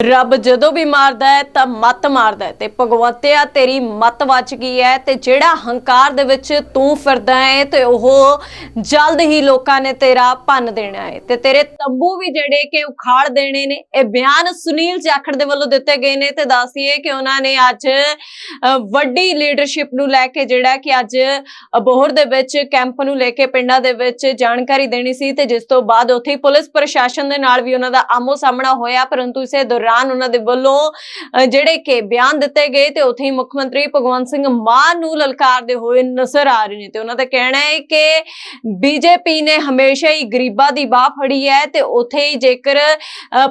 ਰੱਬ ਜਦੋਂ ਵੀ ਮਾਰਦਾ ਹੈ ਤਾਂ ਮੱਤ ਮਾਰਦਾ ਹੈ ਤੇ ਭਗਵੰਤਿਆ ਤੇਰੀ ਮੱਤ ਵੱਜ ਗਈ ਹੈ ਤੇ ਜਿਹੜਾ ਹੰਕਾਰ ਦੇ ਵਿੱਚ ਤੂੰ ਫਿਰਦਾ ਹੈ ਤੇ ਉਹ ਜਲਦ ਹੀ ਲੋਕਾਂ ਨੇ ਤੇਰਾ ਭੰਨ ਦੇਣਾ ਹੈ ਤੇ ਤੇਰੇ ਤੰਬੂ ਵੀ ਜਿਹੜੇ ਕਿ ਉਖਾੜ ਦੇਣੇ ਨੇ, ਇਹ ਬਿਆਨ ਸੁਨੀਲ ਜਾਖੜ ਦੇ ਵੱਲੋਂ ਦਿੱਤੇ ਗਏ ਨੇ ਤੇ ਦੱਸੀਏ ਕਿ ਉਹਨਾਂ ਨੇ ਅੱਜ ਵੱਡੀ ਲੀਡਰਸ਼ਿਪ ਨੂੰ ਲੈ ਕੇ ਜਿਹੜਾ ਕਿ ਅੱਜ ਅਬੋਹਰ ਦੇ ਵਿੱਚ ਕੈਂਪ ਨੂੰ ਲੈ ਕੇ ਪਿੰਡਾਂ ਦੇ ਵਿੱਚ ਜਾਣਕਾਰੀ ਦੇਣੀ ਸੀ ਤੇ ਜਿਸ ਤੋਂ ਬਾਅਦ ਉੱਥੇ ਪੁਲਿਸ ਪ੍ਰਸ਼ਾਸਨ ਦੇ ਨਾਲ ਵੀ ਉਹਨਾਂ ਦਾ ਆਮੋ ਸਾਹਮਣਾ ਹੋਇਆ, ਪਰੰਤੂ ਇਸੇ ਦੌਰਾਨ ਉਹਨਾਂ ਦੇ ਵੱਲੋਂ ਜਿਹੜੇ ਕਿ ਬਿਆਨ ਦਿੱਤੇ ਗਏ ਤੇ ਉੱਥੇ ਹੀ ਮੁੱਖ ਮੰਤਰੀ ਭਗਵੰਤ ਸਿੰਘ ਮਾਨ ਨੂੰ ਲਲਕਾਰਦੇ ਹੋਏ ਨਜ਼ਰ ਆ ਰਹੇ ਨੇ ਤੇ ਉਹਨਾਂ ਦਾ ਕਹਿਣਾ ਹੈ ਕਿ ਬੀਜੇਪੀ ਨੇ ਹਮੇਸ਼ਾ ਹੀ ਗਰੀਬਾਂ ਦੀ ਬਾਹ ਫੜੀ ਹੈ ਤੇ ਉੱਥੇ ਹੀ ਜੇਕਰ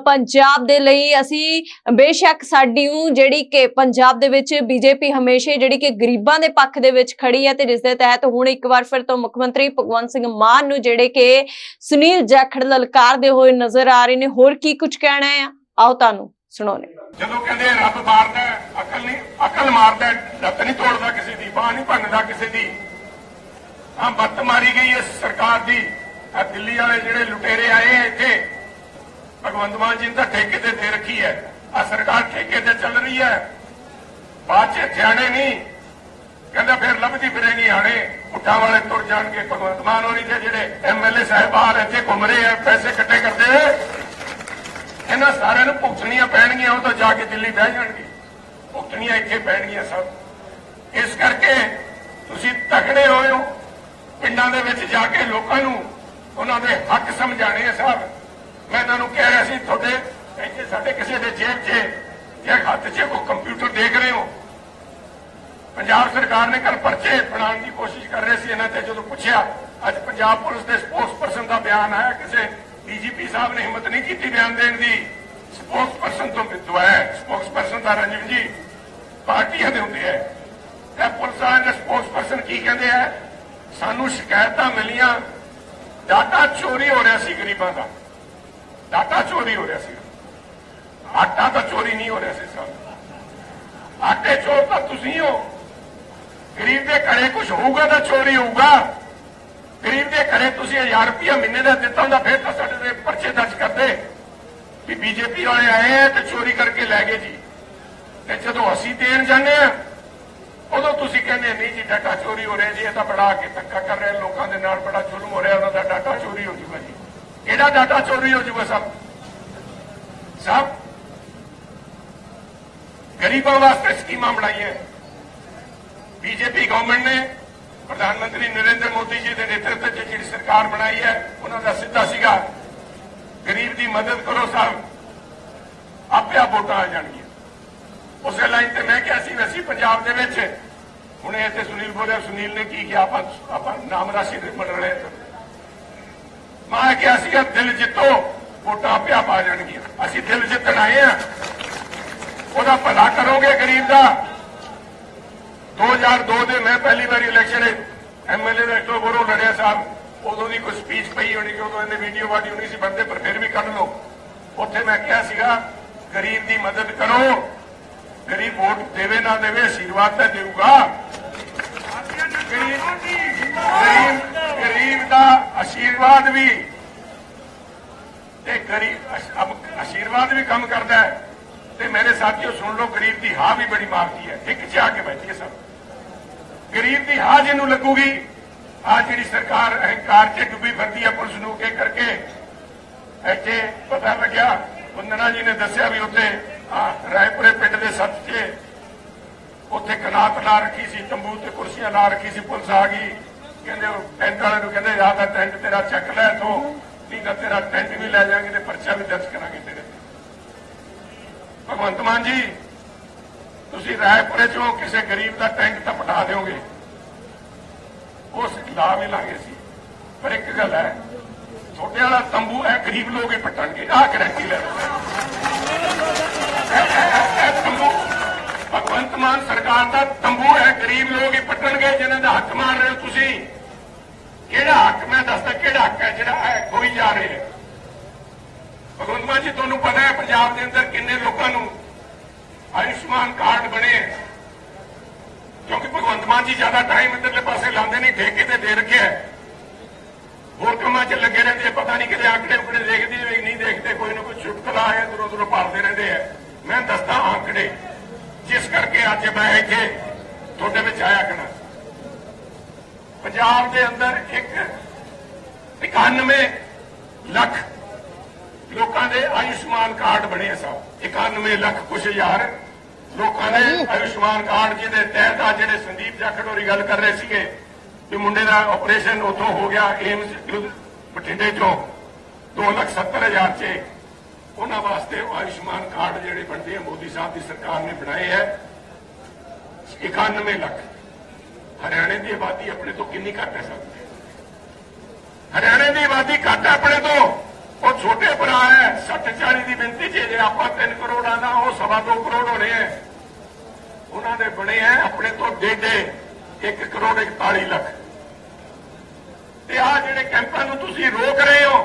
ਪੰਜਾਬ ਦੇ ਲਈ ਅਸੀਂ ਬੇਸ਼ੱਕ ਸਾਡੀ ਨੂੰ ਜਿਹੜੀ ਕਿ ਪੰਜਾਬ ਦੇ ਵਿੱਚ ਬੀਜੇਪੀ ਹਮੇਸ਼ਾ ਜਿਹੜੀ ਕਿ ਗਰੀਬਾਂ ਦੇ ਪੱਖ ਦੇ ਵਿੱਚ ਖੜੀ ਹੈ ਤੇ ਜਿਸ ਦੇ ਤਹਿਤ ਹੁਣ ਇੱਕ ਵਾਰ ਫਿਰ ਤੋਂ ਮੁੱਖ ਮੰਤਰੀ ਭਗਵੰਤ ਸਿੰਘ ਮਾਨ ਨੂੰ ਜਿਹੜੇ ਕਿ ਸੁਨੀਲ ਜਾਖੜ ਲਲਕਾਰਦੇ ਹੋਏ ਨਜ਼ਰ ਆ ਰਹੇ ਨੇ। ਹੋਰ ਕੀ ਕੁਝ ਕਹਿਣਾ ਹੈ? ਆਓ ਤੁਹਾਨੂੰ ਸੁਣਾਉਣੇ ਜਦੋਂ ਕਹਿੰਦੇ ਰੱਬ ਮਾਰਦਾ ਅਕਲ ਨਹੀਂ, ਅਕਲ ਮਾਰਦਾ ਲੱਤ ਨਹੀਂ ਤੋੜਦਾ ਕਿਸੇ ਦੀ, ਬਾਹ ਨਹੀਂ ਭੰਨਦਾ ਕਿਸੇ ਦੀ। ਆ ਬੱਤ ਮਾਰੀ ਗਈ ਇਸ ਸਰਕਾਰ ਦੀ। ਆ ਦਿੱਲੀ ਵਾਲੇ ਜਿਹੜੇ ਲੁਟੇਰੇ ਆਏ ਇੱਥੇ, ਭਗਵੰਤ ਮਾਨ ਜੀ ਨੇ ਤਾਂ ਠੇਕੇ ਤੇ ਦੇ ਰੱਖੀ ਹੈ। ਆ ਸਰਕਾਰ ਠੇਕੇ ਤੇ ਚੱਲ ਰਹੀ ਹੈ। ਬਾਅਦ ਚ ਹਥਿਆਣੇ ਨਹੀਂ। ਕਹਿੰਦਾ ਫਿਰ ਲੱਭਦੀ ਫਿਰੇਗੀ ਹਾਣੇ। ਉੱਠਾਂ ਵਾਲੇ ਤੁਰ ਜਾਣਗੇ ਭਗਵੰਤ ਮਾਨ ਹੋਰੀ ਤੇ ਜਿਹੜੇ ਐਮਐਲਏ ਸਾਹਿਬਾਨ ਇੱਥੇ ਘੁੰਮ ਰਹੇ ਆ, ਪੈਸੇ ਇਕੱਠੇ ਕਰਦੇ ਇਹਨਾਂ ਸਾਰਿਆਂ ਨੂੰ ਭੁਗਤਣੀਆਂ ਪੈਣਗੀਆਂ, ਉਹ ਤਾਂ ਜਾ ਕੇ ਦਿੱਲੀ ਬਹਿ ਜਾਣਗੇ। ਭੁਗਤਣੀਆਂ ਇੱਥੇ ਪੈਣਗੀਆਂ ਸਭ। ਇਸ ਕਰਕੇ ਤੁਸੀਂ ਤਕੜੇ ਹੋਏ ਹੋ। ਪਿੰਡਾਂ ਦੇ ਵਿੱਚ ਜਾ ਕੇ ਲੋਕਾਂ ਨੂੰ ਉਹਨਾਂ ਦੇ ਹੱਕ ਸਮਝਾਣੇ ਆ ਸਾਹਿਬ। ਮੈਂ ਇਹਨਾਂ ਨੂੰ ਕਹਿ ਰਿਹਾ ਸੀ, ਤੁਹਾਡੇ ਇੱਥੇ ਸਾਡੇ ਕਿਸੇ ਦੇ ਜੇਬ 'ਚ ਜਾਂ ਹੱਥ 'ਚ ਕੋਈ ਕੰਪਿਊਟਰ ਦੇਖ ਰਹੇ ਹੋ। ਪੰਜਾਬ ਸਰਕਾਰ ਨੇ ਕੱਲ ਪਰਚੇ ਬਣਾਉਣ ਦੀ ਕੋਸ਼ਿਸ਼ ਕਰ ਰਹੇ ਸੀ, ਇਹਨਾਂ ਤੇ ਜਦੋਂ ਪੁੱਛਿਆ, ਅੱਜ ਪੰਜਾਬ ਪੁਲਿਸ ਦੇ ਸਪੋਰਟਸ ਪਰਸਨ ਦਾ ਬਿਆਨ ਆਇਆ ਕਿਸੇ ਡੀਜੀਪੀ ਸਾਹਿਬ ਨੇ ਹਿੰਮਤ ਨਹੀਂ ਕੀਤੀ ਬਿਆਨ ਦੇਣ ਦੀ। ਸਪੋਕਸ ਪਰਸਨ ਤੋਂ ਵਿਦਵਾਇਆ ਸਪੋਕਸਪਰਸਨ ਦਾ ਰੰਜਨ ਜੀ, ਪਾਰਟੀਆਂ ਦੇ ਹੁੰਦੇ ਆ ਇਹ ਪੁਲਿਸ ਵਾਲਿਆਂ ਦੇ ਸਪੋਕਸਪਰਸਨ ਕੀ ਕਹਿੰਦੇ ਆ ਸਾਨੂੰ ਸ਼ਿਕਾਇਤਾਂ ਮਿਲੀਆਂ। ਡਾਟਾ ਚੋਰੀ ਹੋ ਰਿਹਾ ਸੀ ਗਰੀਬਾਂ ਦਾ। ਡਾਟਾ ਚੋਰੀ ਹੋ ਰਿਹਾ ਸੀ। ਆਟਾ ਤਾਂ ਚੋਰੀ ਨਹੀਂ ਹੋ ਰਿਹਾ ਸੀ ਸਾਹਿਬ ਆਟੇ ਚੋਰ ਤਾਂ ਤੁਸੀਂ ਹੋ। ਗਰੀਬ ਦੇ ਘਰੇ ਕੁਝ ਹੋਊਗਾ ਤਾਂ ਚੋਰੀ ਹੋਊਗਾ। ਗਰੀਬ ਦੇ ਘਰੇ ਤੁਸੀਂ 1000 ਰੁਪਇਆ ਮਹੀਨੇ ਦਾ ਦਿੱਤਾ ਹੁੰਦਾ, ਫਿਰ ਤਾਂ ਸਾਡੇ ਦੇ ਪਰਚੇ ਦਰਜ ਕਰਦੇ। ਵੀ ਬੀਜੇਪੀ ਵਾਲੇ ਆਏ ਆ ਤੇ ਚੋਰੀ ਕਰਕੇ ਲੈ ਗਏ ਜੀ। ਤੇ ਜਦੋਂ ਅਸੀਂ ਦੇਣ ਜਾਂਦੇ ਆ, ਉਦੋਂ ਤੁਸੀਂ ਕਹਿੰਦੇ, ਨਹੀਂ ਜੀ ਡਾਟਾ ਚੋਰੀ ਹੋ ਰਿਹਾ ਜੀ, ਇਹ ਤਾਂ ਬੜਾ ਕੇ ਧੱਕਾ ਕਰ ਰਿਹਾ, ਲੋਕਾਂ ਦੇ ਨਾਲ ਬੜਾ ਜ਼ੁਲਮ ਹੋ ਰਿਹਾ, ਉਹਨਾਂ ਦਾ ਡਾਟਾ ਚੋਰੀ ਹੋ ਜੂਗਾ ਜੀ। ਕਿਹੜਾ ਡਾਟਾ ਚੋਰੀ ਹੋ ਜੂਗਾ ਸਭ? ਸਭ ਗਰੀਬਾਂ ਵਾਸਤੇ ਸਕੀਮਾਂ ਬਣਾਈਆਂ। ਬੀਜੇਪੀ ਗਵਰਨਮੈਂਟ ਨੇ, ਪ੍ਰਧਾਨ ਮੰਤਰੀ ਨਰਿੰਦਰ ਮੋਦੀ ਜੀ ਦੇ ਨੇਤਰਤਵ 'ਚ ਜਿਹੜੀ ਸਰਕਾਰ ਬਣਾਈ ਹੈ, ਉਹਨਾਂ ਦਾ ਸਿੱਧਾ ਸੀਗਾ ਗਰੀਬ ਦੀ ਮਦਦ ਕਰੋ ਸਾਹਿਬ ਆਪੇ ਆਪ ਵੋਟਾਂ ਆ ਜਾਣਗੀਆਂ। ਉਸੇ ਲਾਈਨ ਤੇ ਮੈਂ ਕਿਹਾ ਸੀ ਵੀ ਪੰਜਾਬ ਦੇ ਵਿੱਚ, ਹੁਣੇ ਇੱਥੇ ਸੁਨੀਲ ਬੋਲਿਆ ਸੁਨੀਲ ਨੇ ਕੀ ਕਿਹਾ? ਆਪਾਂ ਆਪਾਂ ਨਾਮ ਰਾਸ਼ੀ ਦੇ ਬਣ ਰਹੇ ਮੈਂ ਕਿਹਾ ਸੀਗਾ ਦਿਲ ਜਿੱਤੋ, ਵੋਟਾਂ ਆਪੇ ਆਪ ਆ ਜਾਣਗੀਆਂ। ਅਸੀਂ ਦਿਲ ਜਿੱਤਣ ਆਏ ਆ ਉਹਦਾ ਭਲਾ ਕਰੋਗੇ ਗਰੀਬ ਦਾ? 2002 ਦੇ ਮੈਂ ਪਹਿਲੀ ਵਾਰੀ ਇਲੈਕਸ਼ਨ ਐਮਐਲਏ ਦਾ ਇੱਥੋਂ ਬੋਰੋ ਲੜਿਆ ਸਾਹਿਬ। ਉਦੋਂ ਦੀ ਕੋਈ ਸਪੀਚ ਪਈ ਹੋਣੀ ਕਿ ਉਦੋਂ ਇਹਨੇ ਵੀਡੀਓ ਵਾਡੀ ਹੋਣੀ ਸੀ, ਬੰਦੇ ਪਰ ਫਿਰ ਵੀ ਕੱਢ ਲਓ। ਉੱਥੇ ਮੈਂ ਕਿਹਾ ਸੀਗਾ, ਗਰੀਬ ਦੀ ਮਦਦ ਕਰੋ। ਗਰੀਬ ਵੋਟ ਦੇਵੇ ਨਾ ਦੇਵੇ, ਆਸ਼ੀਰਵਾਦ ਤਾਂ ਦੇਊਗਾ। ਗਰੀਬ ਗਰੀਬ ਦਾ ਆਸ਼ੀਰਵਾਦ ਵੀ ਤੇ ਗਰੀਬ ਆਸ਼ੀਰਵਾਦ ਵੀ ਕੰਮ ਕਰਦਾ ਹੈ। ਤੇ ਮੇਰੇ ਸਾਥੀਓ, ਸੁਣ ਲਓ, ਗਰੀਬ ਦੀ ਹਾਂ ਵੀ ਬੜੀ ਮਾਰਦੀ ਹੈ। ਇੱਕ ਚ ਆ ਕੇ ਬੈਠੀ ਹੈ ਸਭ। ਗਰੀਬ ਦੀ ਹਾਂ ਜਿਹਨੂੰ ਲੱਗੂਗੀ ਆ ਜਿਹੜੀ ਸਰਕਾਰ ਅਹੰਕਾਰ ਚ ਡੁੱਬੀ ਫਿਰਦੀ ਹੈ ਪੁਲਿਸ ਨੂੰ ਕੇ ਕਰਕੇ ਇੱਥੇ ਪਤਾ ਲੱਗਿਆ ਵੰਦਨਾ ਜੀ ਨੇ ਦੱਸਿਆ ਵੀ ਉੱਥੇ ਆਹ, ਰਾਏਪੁਰੇ ਪਿੰਡ ਦੇ ਸੱਤ 'ਚ ਉੱਥੇ ਕਨਾਤ ਲਾ ਰੱਖੀ ਸੀ ਤੰਬੂ ਤੇ ਕੁਰਸੀਆਂ ਲਾ ਰੱਖੀ ਸੀ ਪੁਲਿਸ ਆ ਗਈ। ਕਹਿੰਦੇ ਉਹ ਟੈਂਟ ਵਾਲੇ ਨੂੰ ਕਹਿੰਦੇ ਯਾਦ ਆ ਟੈਂਟ ਤੇਰਾ ਚੱਕ ਲੈ ਤੋਂ ਨਹੀਂ ਤਾਂ ਤੇਰਾ ਟੈਂਟ ਵੀ ਲੈ ਜਾਾਂਗੇ ਤੇ ਪਰਚਾ ਵੀ ਦਰਜ ਕਰਾਂਗੇ ਤੇਰੇ ਭਗਵੰਤ ਮਾਨ ਜੀ ਤੁਸੀਂ ਰਾਏਪੁਰੇ ਚੋਂ ਕਿਸੇ ਗਰੀਬ ਦਾ ਟੈਂਟ ਤਾਂ ਪਟਾ ਦਿਓਗੇ। ਉਸ ਲਾ ਵੀ ਲਾਂਗੇ ਸੀ। ਪਰ ਇੱਕ ਗੱਲ ਹੈ ਛੋਟੇ ਵਾਲਾ ਤੰਬੂ ਹੈ ਗਰੀਬ ਲੋਕ ਹੀ ਪਟਣਗੇ। ਆਹ ਗਰੰਟੀ ਲੈ ਇਹ- ਤੰਬੂ। ਭਗਵੰਤ ਮਾਨ ਸਰਕਾਰ ਦਾ ਤੰਬੂ ਹੈ ਗਰੀਬ ਲੋਕ ਹੀ ਪਟਣਗੇ, ਜਿਨ੍ਹਾਂ ਦਾ ਹੱਕ ਮਾਰ ਰਹੇ ਹੋ ਤੁਸੀਂ। ਕਿਹੜਾ ਹੱਕ? ਮੈਂ ਦੱਸਦਾ ਕਿਹੜਾ ਹੱਕ ਹੈ ਜਿਹੜਾ ਕੋਈ ਜਾ ਰਹੇ ਹੈ। ਭਗਵੰਤ ਮਾਨ ਜੀ, ਤੁਹਾਨੂੰ ਪਤਾ ਹੈ ਪੰਜਾਬ ਦੇ ਅੰਦਰ ਕਿੰਨੇ ਲੋਕਾਂ ਨੂੰ ਆਯੁਸ਼ਮਾਨ ਕਾਰਡ ਬਣੇ ਕਿਉਂਕਿ ਭਗਵੰਤ ਮਾਨ ਜ਼ਿਆਦਾ ਟਾਈਮ ਇੱਧਰਲੇ ਪਾਸੇ ਲਾਉਂਦੇ ਨਹੀਂ ਠੇਕੇ ਤੇ ਦੇ ਰੱਖਿਆ ਹੋਰ ਕੰਮਾਂ 'ਚ ਲੱਗੇ ਰਹਿੰਦੇ ਪਤਾ ਨਹੀਂ ਕਿਤੇ ਆંકੜੇ ਉਕੜੇ ਦੇਖਦੇ ਵੀ ਨਹੀਂ ਦੇਖਦੇ, ਕੋਈ ਨਾ ਕੋਈ ਚੁਟਕਲਾ ਹੈ ਇਧਰ ਉਧਰ ਪਾਲਦੇ ਰਹਿੰਦੇ ਆ। ਮੈਂ ਦੱਸਦਾ ਆંકੜੇ ਜਿਸ ਕਰਕੇ ਅੱਜ ਮੈਂ ਇੱਥੇ ਤੁਹਾਡੇ ਵਿੱਚ ਆਇਆ ਕਰਾਂ ਪੰਜਾਬ ਦੇ ਅੰਦਰ ਇੱਕ 91 ਲੱਖ ਲੋਕਾਂ ਦੇ ਆਯੁਸ਼ਮਾਨ ਕਾਰਡ ਬਣੇ ਆ ਸਭ। 91 ਲੱਖ ਕੁਛ ਹਜ਼ਾਰ ਲੋਕਾਂ ਨੇ ਆਯੁਸ਼ਮਾਨ ਕਾਰਡ ਜਿਹਦੇ ਤਹਿਤ ਆ ਜਿਹੜੇ ਸੰਦੀਪ ਜਾਖੜ ਹੋਰੀ ਗੱਲ ਕਰ ਰਹੇ ਸੀਗੇ ਕਿ ਮੁੰਡੇ ਦਾ ਆਪਰੇਸ਼ਨ ਉਥੋਂ ਹੋ ਗਿਆ ਏਮਸ ਬਠਿੰਡੇ ਚੋਂ 270000 ਚ। ਉਹਨਾਂ ਵਾਸਤੇ ਆਯੁਸ਼ਮਾਨ ਕਾਰਡ ਜਿਹੜੇ ਬਣਦੇ ਆ, ਮੋਦੀ ਸਾਹਿਬ ਦੀ ਸਰਕਾਰ ਨੇ ਬਣਾਏ ਹੈ 91 ਲੱਖ। ਹਰਿਆਣੇ ਦੀ ਆਬਾਦੀ ਆਪਣੇ ਤੋਂ ਕਿੰਨੀ ਘੱਟ ਹੈ ਸਭ ਹਰਿਆਣੇ ਦੀ ਆਬਾਦੀ ਘੱਟ ਆਪਣੇ ਤੋਂ। ਉਹ ਛੋਟੇ ਭਰਾ ਹੈ 60 40 ਦੀ ਗਿਣਤੀ 'ਚ ਜੇ ਆਪਾਂ 3 ਕਰੋੜ ਆਣਾ ਉਹ ਸਵਾ ਦੋ ਕਰੋੜ ਹੋਣੇ ਹੈ। ਉਹਨਾਂ ਦੇ ਬਣੇ ਹੈ ਆਪਣੇ ਤੋਂ ਡੇਢੇ 1 ਕਰੋੜ 41 ਲੱਖ। ਤੇ ਆ ਜਿਹੜੇ ਕੈਂਪਾਂ ਨੂੰ ਤੁਸੀਂ ਰੋਕ ਰਹੇ ਹੋ